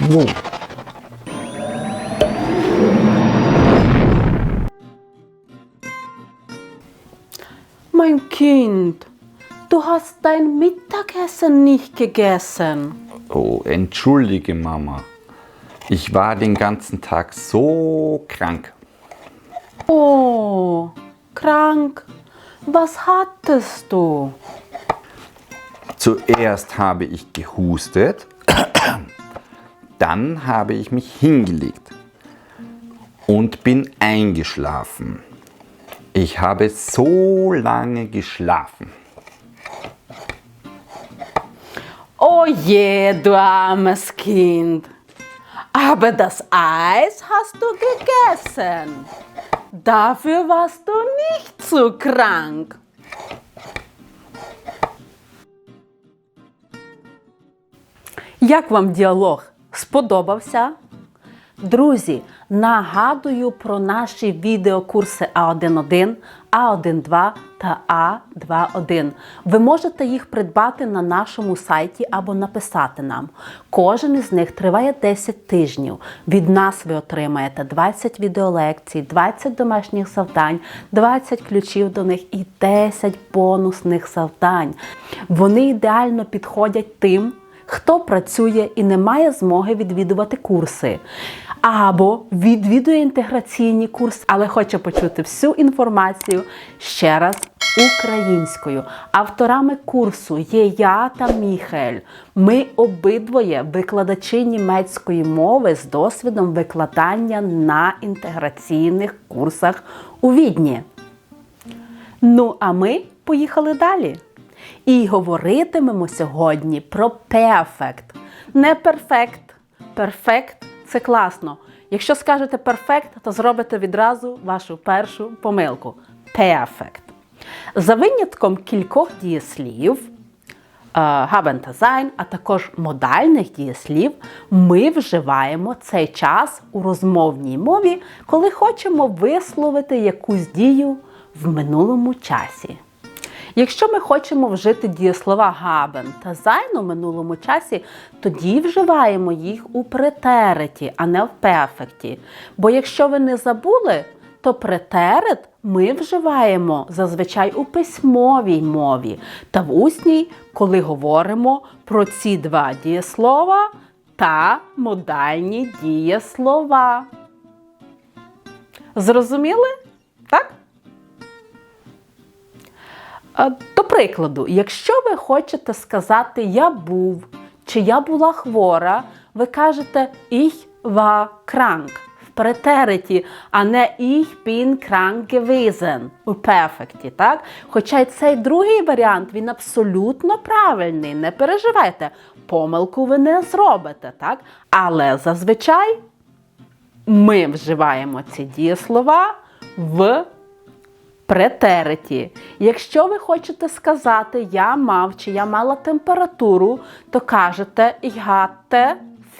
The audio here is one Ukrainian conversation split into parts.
Му. Mein Kind, du hast dein Mittagessen nicht gegessen. Oh, entschuldige Mama. Ich war den ganzen Tag so krank. Oh, krank. Was hattest du? Zuerst habe ich gehustet, dann habe ich mich hingelegt und bin eingeschlafen. Ich habe so lange geschlafen. Oh je, du armes Kind. Aber das Eis hast du gegessen. Dafür warst du nicht so krank. Як вам діалог? Сподобався? Друзі, нагадую про наші відеокурси А1.1, А1.2 та А2.1. Ви можете їх придбати на нашому сайті або написати нам. Кожен із них триває 10 тижнів. Від нас ви отримаєте 20 відеолекцій, 20 домашніх завдань, 20 ключів до них і 10 бонусних завдань. Вони ідеально підходять тим хто працює і не має змоги відвідувати курси, або відвідує інтеграційні курси, але хоче почути всю інформацію ще раз українською. Авторами курсу є я та Міхель. Ми обидвоє викладачі німецької мови з досвідом викладання на інтеграційних курсах у Відні. Ну, а ми поїхали далі. І говоритимемо сьогодні про перфект. Не перфект. Перфект це класно. Якщо скажете перфект, то зробите відразу вашу першу помилку. Перфект. За винятком кількох дієслів, sein, а також модальних дієслів, ми вживаємо цей час у розмовній мові, коли хочемо висловити якусь дію в минулому часі. Якщо ми хочемо вжити дієслова haben та sein у минулому часі, тоді вживаємо їх у претериті, а не в перфекті. Бо якщо ви не забули, то претерит ми вживаємо зазвичай у письмовій мові та в усній, коли говоримо про ці два дієслова та модальні дієслова. Зрозуміли? Так? До прикладу, якщо ви хочете сказати я був чи я була хвора, ви кажете ich war krank в претериті, а не ich bin krank gewesen у перфекті. Так? Хоча й цей другий варіант він абсолютно правильний. Не переживайте, помилку ви не зробите. Так? Але зазвичай ми вживаємо ці дієслова в претериті. Якщо ви хочете сказати я мав чи я мала температуру, то кажете ich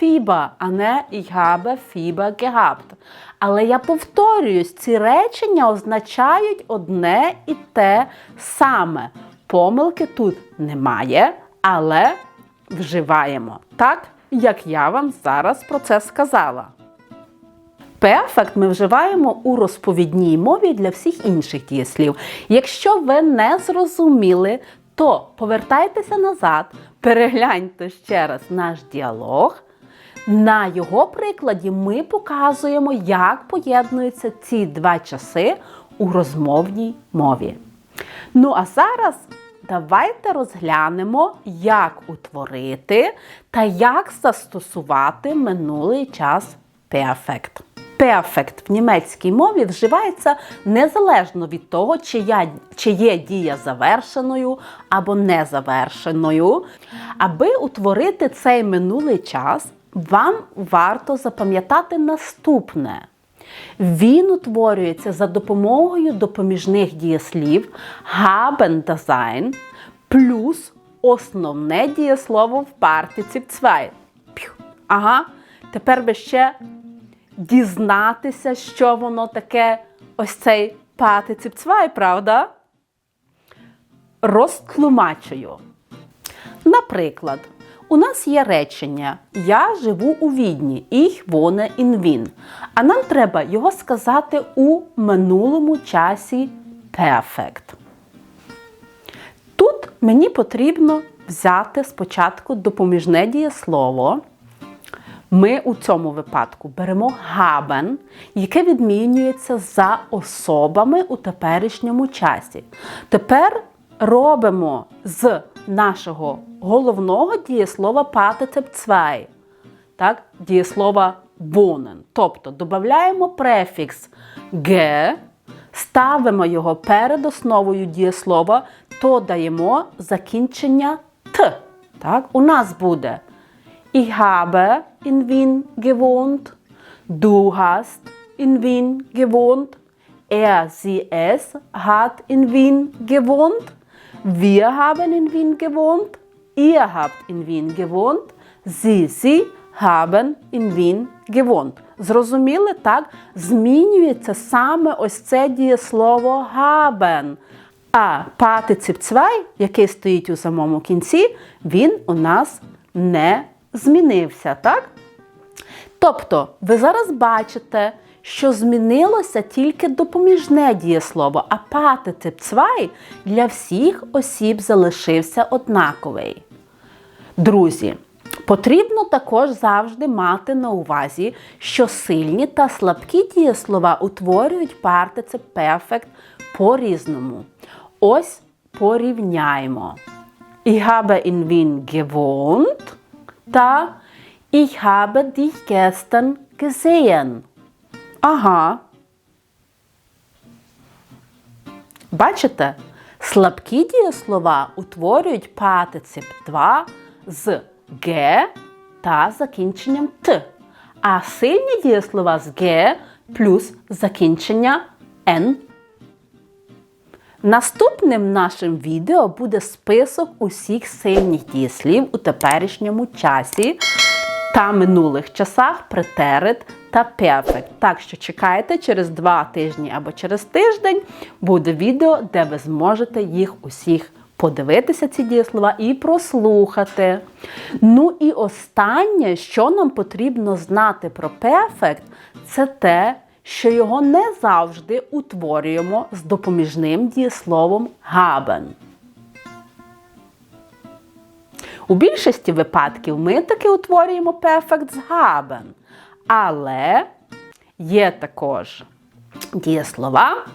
Fieber, а не habe Fieber gehabt. Але я повторююсь, ці речення означають одне і те саме. Помилки тут немає, але вживаємо так, як я вам зараз про це сказала. Перфект ми вживаємо у розповідній мові для всіх інших дієслів. Якщо ви не зрозуміли, то повертайтеся назад, перегляньте ще раз наш діалог. На його прикладі ми показуємо, як поєднуються ці два часи у розмовній мові. Ну а зараз давайте розглянемо, як утворити та як застосувати минулий час перфект. Перфект в німецькій мові вживається незалежно від того, чи, я, чи є дія завершеною або незавершеною. Аби утворити цей минулий час, вам варто запам'ятати наступне. Він утворюється за допомогою допоміжних дієслів haben sein плюс основне дієслово в партиці zwei. П'ю. Ага, тепер ви ще дізнатися, що воно таке ось цей партицип zwei, правда? Розтлумачую. Наприклад, У нас є речення Я живу у Відні. Ich wohne in Wien. А нам треба його сказати у минулому часі perfect. Тут мені потрібно взяти спочатку допоміжне дієслово. Ми у цьому випадку беремо haben, яке відмінюється за особами у теперішньому часі. Тепер робимо з нашого головного дієслова 2, так, дієслова wohnen. Тобто додаємо префікс «ге», ставимо його перед основою дієслова, то даємо закінчення т. Так? У нас буде Ich habe in Wien gewohnt. Du hast in Wien gewohnt. Er, sie, es hat in Wien gewohnt. Wir haben in Wien gewohnt. Ihr habt in Wien gewohnt. Sie, sie haben in Wien gewohnt. Зрозуміли, так? Змінюється саме ось це дієслово haben. А партицип 2, який стоїть у самому кінці, він у нас не змінився, так? Тобто, ви зараз бачите, що змінилося тільки допоміжне дієслово, а партицип 2 для всіх осіб залишився однаковий. Друзі, потрібно також завжди мати на увазі, що сильні та слабкі дієслова утворюють партицип perfect по-різному. Ось порівняємо. Ich habe in Wien gewohnt та Ich habe dich gestern gesehen. Ага. Бачите? Слабкі дієслова утворюють партицип 2 з г та закінченням т. А сильні дієслова з г плюс закінчення н. Наступним нашим відео буде список усіх сильних дієслів у теперішньому часі та минулих часах претерит та perfect. Так що чекайте через два тижні або через тиждень буде відео, де ви зможете їх усіх подивитися, ці дієслова, і прослухати. Ну і останнє, що нам потрібно знати про perfect, це те, що його не завжди утворюємо з допоміжним дієсловом haben. У більшості випадків ми таки утворюємо perfect з haben. Але є також дієслова,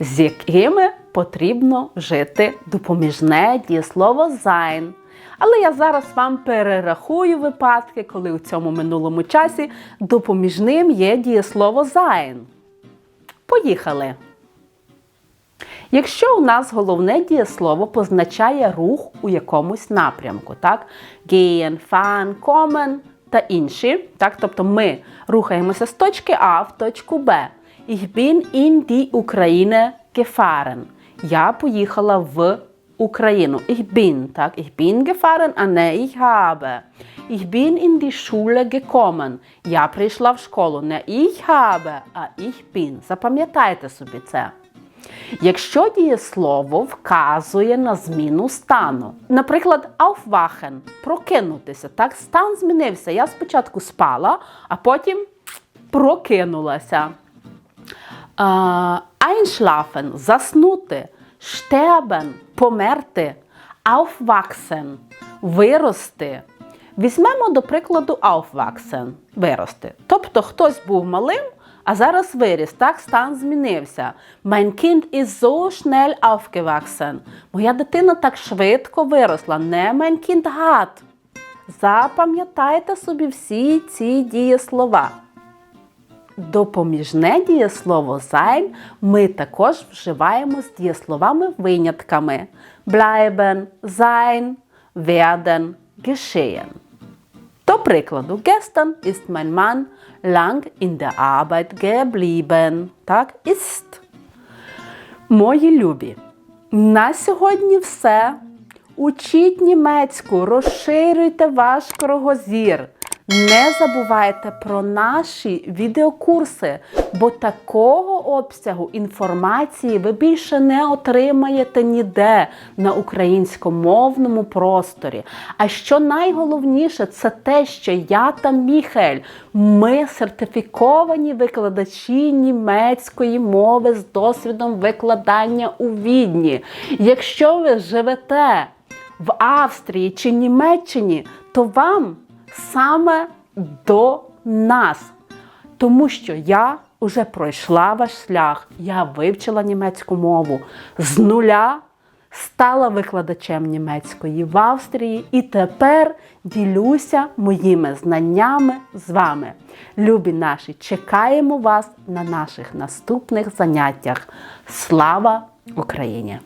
з якими потрібно вжити допоміжне дієслово sein. Але я зараз вам перерахую випадки, коли у цьому минулому часі допоміжним є дієслово sein. Поїхали! Якщо у нас головне дієслово позначає рух у якомусь напрямку, так? Gehen, fahren, kommen та інші, так? тобто ми рухаємося з точки А в точку Б. Ich bin in die Ukraine gefahren. Я поїхала в Україну. Ich bin, так? Ich bin gefahren, а не ich habe. Ich bin in die Schule gekommen. Я прийшла в школу. Не ich habe, а ich bin. Запам'ятайте собі це. Якщо дієслово вказує на зміну стану, наприклад, aufwachen – прокинутися, так стан змінився. Я спочатку спала, а потім прокинулася. Einschlafen – заснути, sterben – померти, aufwachsen – вирости. Візьмемо, до прикладу, aufwachsen – вирости. Тобто хтось був малим, а зараз виріс, так стан змінився. Mein Kind ist so schnell aufgewachsen. Моя дитина так швидко виросла. Не mein Kind hat. Запам'ятайте собі всі ці дієслова. Допоміжне дієслово sein ми також вживаємо з дієсловами-винятками. Bleiben, sein, werden, geschehen. До прикладу, gestern ist mein Mann lang in der Arbeit geblieben. Так, ist. Мої любі, на сьогодні все. Учіть німецьку, розширюйте ваш кругозір. Не забувайте про наші відеокурси, бо такого обсягу інформації ви більше не отримаєте ніде на українськомовному просторі. А що найголовніше, це те, що я та Міхель, ми сертифіковані викладачі німецької мови з досвідом викладання у Відні. Якщо ви живете в Австрії чи Німеччині, то вам саме до нас. Тому що я вже пройшла ваш шлях, я вивчила німецьку мову з нуля, стала викладачем німецької в Австрії і тепер ділюся моїми знаннями з вами. Любі наші, чекаємо вас на наших наступних заняттях. Слава Україні!